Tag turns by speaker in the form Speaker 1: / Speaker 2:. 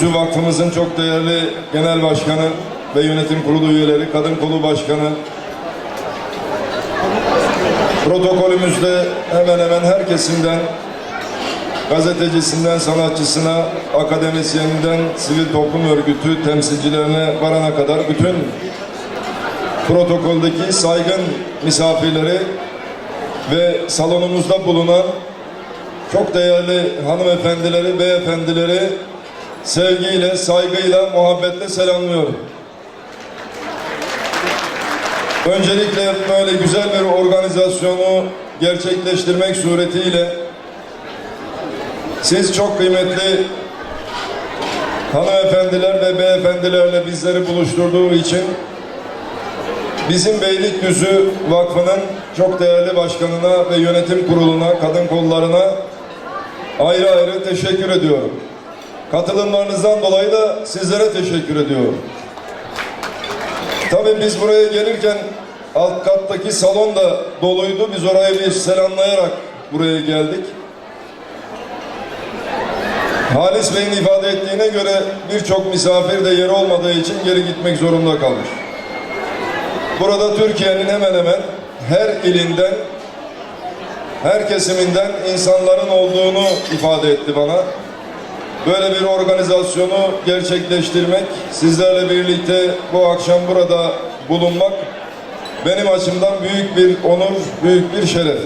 Speaker 1: Şu vakfımızın çok değerli genel başkanı ve yönetim kurulu üyeleri, kadın kolu başkanı, protokolümüzde hemen hemen her kesimden, gazetecisinden sanatçısına, akademisyeninden sivil toplum örgütü temsilcilerine varana kadar bütün protokoldeki saygın misafirleri ve salonumuzda bulunan çok değerli hanımefendileri, beyefendileri sevgiyle, saygıyla, muhabbetle selamlıyorum. Öncelikle böyle güzel bir organizasyonu gerçekleştirmek suretiyle siz çok kıymetli hanımefendiler ve beyefendilerle bizleri buluşturduğu için bizim Beylikdüzü Vakfı'nın çok değerli başkanına ve yönetim kuruluna, kadın kollarına ayrı ayrı teşekkür ediyorum. Katılımlarınızdan dolayı da sizlere teşekkür ediyorum. Tabii biz buraya gelirken alt kattaki salon da doluydu. Biz orayı bir selamlayarak buraya geldik. Halis Bey'in ifade ettiğine göre birçok misafir de yeri olmadığı için geri gitmek zorunda kalmış. Burada Türkiye'nin hemen hemen her ilinden, her kesiminden insanların olduğunu ifade etti bana. Böyle bir organizasyonu gerçekleştirmek, sizlerle birlikte bu akşam burada bulunmak benim açımdan büyük bir onur, büyük bir şeref.